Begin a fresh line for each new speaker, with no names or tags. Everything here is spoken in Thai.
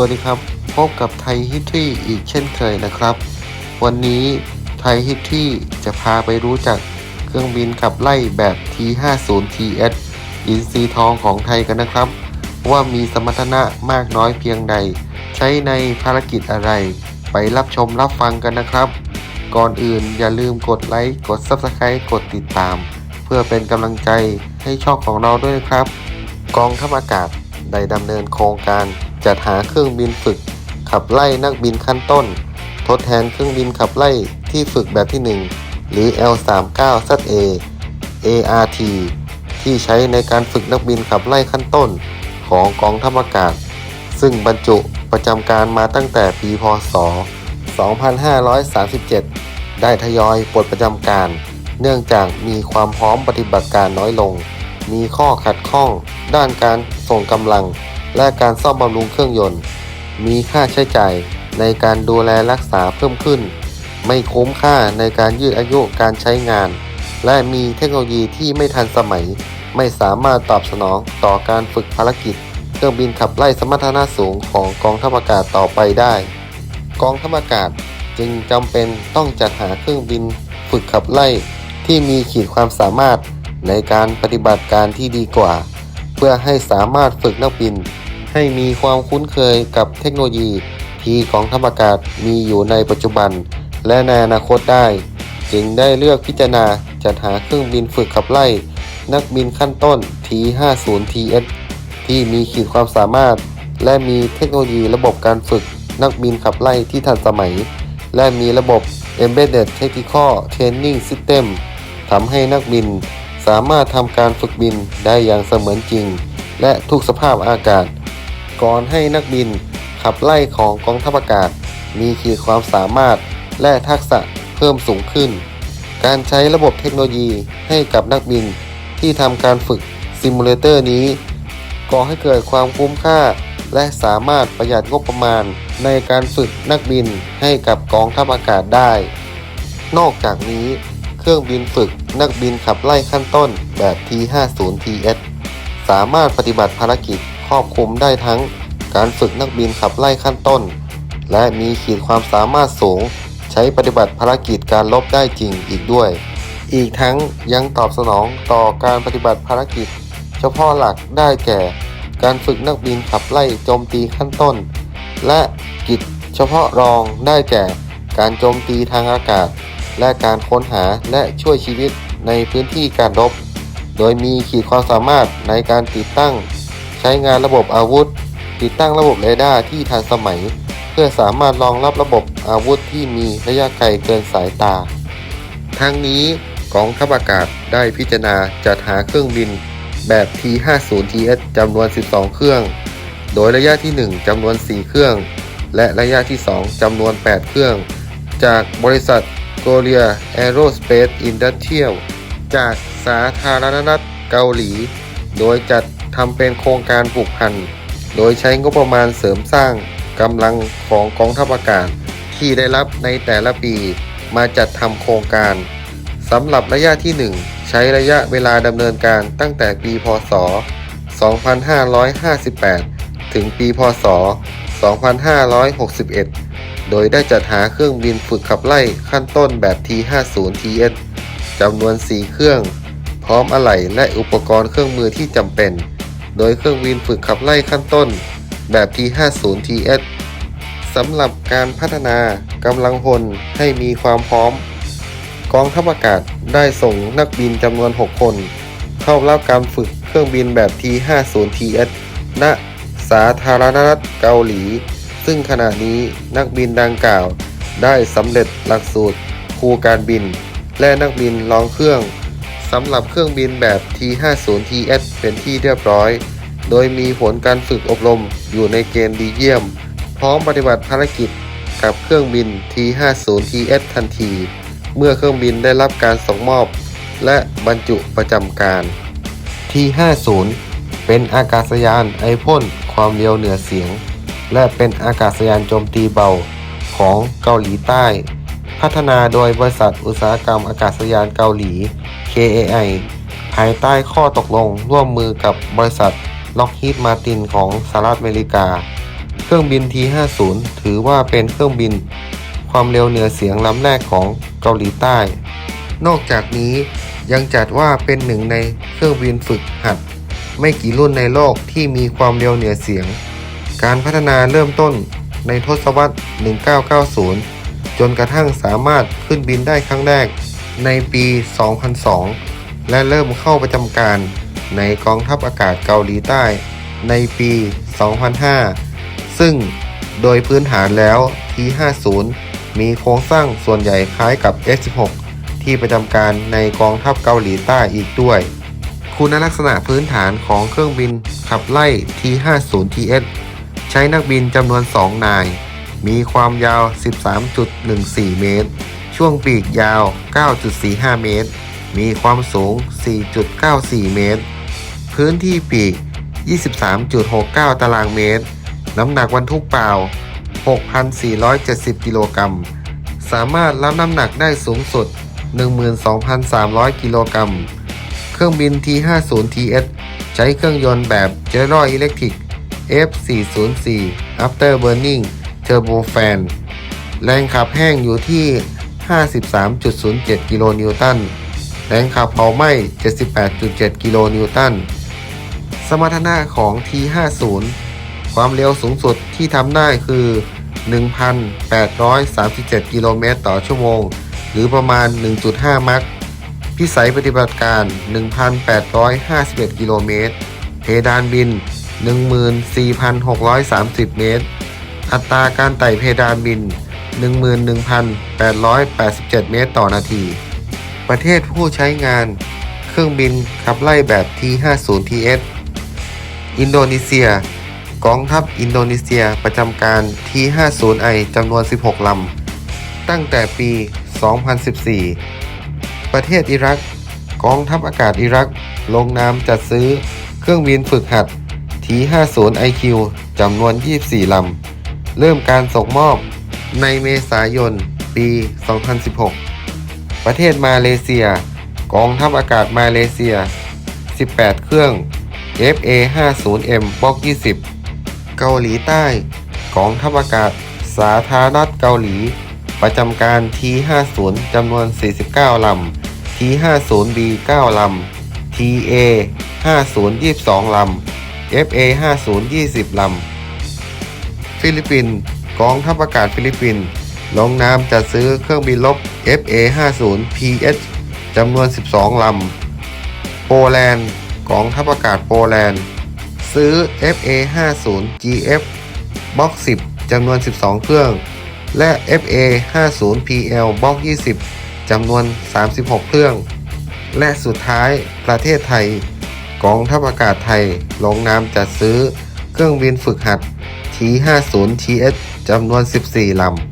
วัสดีครับ พบกับไทยฮิตที่อีกเช่นเคยนะครับ วันนี้ไทยฮิตที่จะพาไปรู้จักเครื่องบินขับไล่แบบ T50TS อินซีทองของไทยกันนะครับ ว่ามีสมรรถนะมากน้อยเพียงใด ใช้ในภารกิจอะไร ไปรับชมรับฟังกันนะครับ ก่อนอื่นอย่าลืมกดไลค์กด Subscribe กดติดตาม เพื่อเป็นกำลังใจให้ช่องของเราด้วยนะครับ กองทัพอากาศได้ดำเนินโครงการ จัดหาเครื่องบินฝึก ขับไล่นักบินขั้นต้น ทดแทนเครื่องบินขับไล่ที่ฝึกแบบที่ 1 หรือ L39ZA ART ที่ใช้ในการฝึกนักบินขับไล่ขั้นต้นของกองทัพอากาศ ซึ่งบรรจุประจำการมาตั้งแต่ปีพศ 2537 ได้ทยอยปลดประจำการ เนื่องจากมีความพร้อมปฏิบัติการน้อยลง มีข้อขัดข้องด้านการส่งกำลัง และการซ่อมบำรุงเครื่องยนต์ มีค่าใช้จ่ายในการดูแลรักษาเพิ่มขึ้น ไม่คุ้มค่าในการยืดอายุการใช้งาน และมีเทคโนโลยีที่ไม่ทันสมัย ไม่สามารถตอบสนองต่อการฝึกภารกิจ เครื่องบินขับไล่สมรรถนะสูงของกองทัพอากาศต่อไปได้ กองทัพอากาศจึงจำเป็นต้องจัดหาเครื่องบินฝึกขับไล่ที่มีขีดความสามารถในการปฏิบัติการที่ดีกว่า เพื่อให้สามารถฝึกนักบิน ให้มีความคุ้นเคยกับเทคโนโลยีที่กองทัพอากาศมีอยู่ในปัจจุบัน และในอนาคตได้ จึงได้เลือกพิจารณาจัดหาเครื่องบินฝึกขับไล่ นักบินขั้นต้น T50TS ที่มีขีดความสามารถ และมีเทคโนโลยีระบบการฝึกนักบินขับไล่ที่ทันสมัย และมีระบบ Embedded Tactical Training System ทำให้นักบินสามารถทำการฝึกบินได้อย่างเสมือนจริง และทุกสภาพอากาศ ก่อนให้นักบิน ขับไล่ของกองทัพอากาศ มีขีดความสามารถและทักษะเพิ่มสูงขึ้น การใช้ระบบเทคโนโลยีให้กับนักบินที่ทำการฝึกซิมูเลเตอร์นี้ก่อให้เกิดความคุ้มค่า และสามารถประหยัดงบประมาณในการฝึกนักบินให้กับกองทัพอากาศได้ นอกจากนี้ เครื่องบินฝึกนักบินขับไล่ขั้นต้นแบบ T50TS สามารถปฏิบัติภารกิจ รอบคลุมได้ทั้ง การฝึกนักบินขับไล่ขั้นต้น และมีขีดความสามารถสูง ใช้ปฏิบัติภารกิจการลบได้จริงอีกด้วย อีกทั้งยังตอบสนองต่อการปฏิบัติภารกิจ เฉพาะหลักได้แก่ การฝึกนักบินขับไล่โจมตีขั้นต้น และกิจเฉพาะรองได้แก่ การโจมตีทางอากาศ และการค้นหาและช่วยชีวิตในพื้นที่การรบ โดยมีขีดความสามารถในการติดตั้ง ใช้งานระบบอาวุธ ติดตั้งระบบเรดาร์ที่ทันสมัย เพื่อสามารถรองรับระบบอาวุธที่มีระยะไกลเกินสายตา ทั้งนี้กองทัพอากาศได้พิจารณาจัดหาเครื่องบินแบบ T50TS จำนวน 12 เครื่อง โดยระยะที่ 1 จำนวน 4 เครื่อง และระยะที่ 2 จำนวน 8 เครื่อง จากบริษัท g o r i a Aerospace Industrial จากสาธารณรัฐเกาหลี โดยจัด ทำเป็นโครงการผูกพันโดยใช้งบประมาณเสริมสร้างกำลังของกองทัพอากาศ ที่ได้รับในแต่ละปีมาจัดทำโครงการสำหรับระยะที่ 1 ใช้ระยะเวลาดำเนินการตั้งแต่ปีพศ 2558 ถึงปีพศ 2561 โดยได้จัดหาเครื่องบินฝึกขับไล่ขั้นต้นแบบ T50TS จำนวน 4 เครื่อง พร้อมอะไหล่และอุปกรณ์เครื่องมือที่จำเป็น โดยเครื่องบินฝึกขับไล่ขั้นต้นแบบ T50TS สำหรับการพัฒนากำลังพลให้มีความพร้อม กองทัพอากาศได้ส่งนักบินจำนวน 6 คน เข้ารับการฝึกเครื่องบินแบบ T50TS ณสาธารณรัฐเกาหลี ซึ่งขณะนี้นักบินดังกล่าว ได้สำเร็จหลักสูตรครูการบิน และนักบินลองเครื่อง สำหรับเครื่องบินแบบ T50TS เป็นที่เรียบร้อย โดยมีผลการฝึกอบรมอยู่ในเกณฑ์ดีเยี่ยม พร้อมปฏิบัติภารกิจกับเครื่องบิน T50TS ทันที เมื่อเครื่องบินได้รับการส่งมอบ และบรรจุประจำการ T50 เป็นอากาศยานไอพ่นความเร็วเหนือเสียง และเป็นอากาศยานโจมตีเบาของเกาหลีใต้ พัฒนาโดยบริษัทอุตสาหกรรมอากาศยานเกาหลี KAI ภายใต้ข้อตกลงร่วมมือกับบริษัท Lockheed Martin ของสหรัฐอเมริกา เครื่องบิน T50 ถือว่าเป็นเครื่องบินความเร็วเหนือเสียงลำแรกของเกาหลีใต้ นอกจากนี้ยังจัดว่าเป็นหนึ่งในเครื่องบินฝึกหัด ไม่กี่รุ่นในโลกที่มีความเร็วเหนือเสียง การพัฒนาเริ่มต้นในทศวรรษ 1990 จนกระทั่งสามารถขึ้นบินได้ครั้งแรกในปี 2002 และเริ่มเข้าประจำการในกองทัพอากาศเกาหลีใต้ในปี 2005 ซึ่งโดยพื้นฐานแล้ว T50 มีโครงสร้างส่วนใหญ่คล้ายกับ S16 ที่ประจำการในกองทัพเกาหลีใต้อีกด้วย คุณลักษณะพื้นฐานของเครื่องบินขับไล่ T50TS ใช้นักบินจำนวน 2 นาย มีความยาว 13.14 เมตร ช่วงปีกยาว 9.45 เมตร มีความสูง 4.94 เมตร พื้นที่ปีก 23.69 ตารางเมตร น้ำหนักบรรทุกเปล่า 6,470 กิโลกรัม สามารถรับน้ำหนักได้สูงสุด 12,300 กิโลกรัม เครื่องบิน T50TS ใช้เครื่องยนต์แบบ General Electric F404 Afterburning Turbofan แรงขับแห้งอยู่ที่ 53.07 กิโลนิวตัน แรงขับเผาไหม้ 78.7 กิโลนิวตัน สมรรถนะของ T50 ความเร็วสูงสุดที่ทำได้คือ 1,837 กิโลเมตรต่อชั่วโมง หรือประมาณ 1.5 มัคพิสัยปฏิบัติการ 1,851 กิโลเมตรเพดานบิน 14,630 เมตร อัตราการไต่เพดานบิน 11,887 เมตรต่อนาที ประเทศผู้ใช้งานเครื่องบินขับไล่แบบ T50TS อินโดนีเซีย กองทัพอินโดนีเซียประจำการ T50I จำนวน 16 ลำ ตั้งแต่ปี 2014 ประเทศอิรัก กองทัพอากาศอิรัก ลงนามจัดซื้อเครื่องบินฝึกหัด T50IQ จำนวน 24 ลำ เริ่มการส่งมอบในเมษายน ปี 2016 ประเทศมาเลเซีย กองทัพอากาศมาเลเซีย 18 เครื่อง FA50M Block 20 เกาหลีใต้ กองทัพอากาศสาธารณรัฐเกาหลี ประจำการ T50 จำนวน 49 ลำ T50B 9 ลำ TA 50 22 ลำ FA 50 20 ลำ ฟิลิปปินส์กองทัพอากาศฟิลิปปินส์ลงนามจัดซื้อเครื่องบินรบ FA 50 PH จำนวน 12 ลำ โปแลนด์กองทัพอากาศโปแลนด์ ซื้อ FA 50 GF Box 10 จำนวน 12 เครื่อง และ FA 50 PL Box 20 จำนวน 36 เครื่อง และสุดท้ายประเทศไทย กองทัพอากาศไทยลงนามจัดซื้อเครื่องบินฝึกหัด T50TS จำนวน 14 ลำ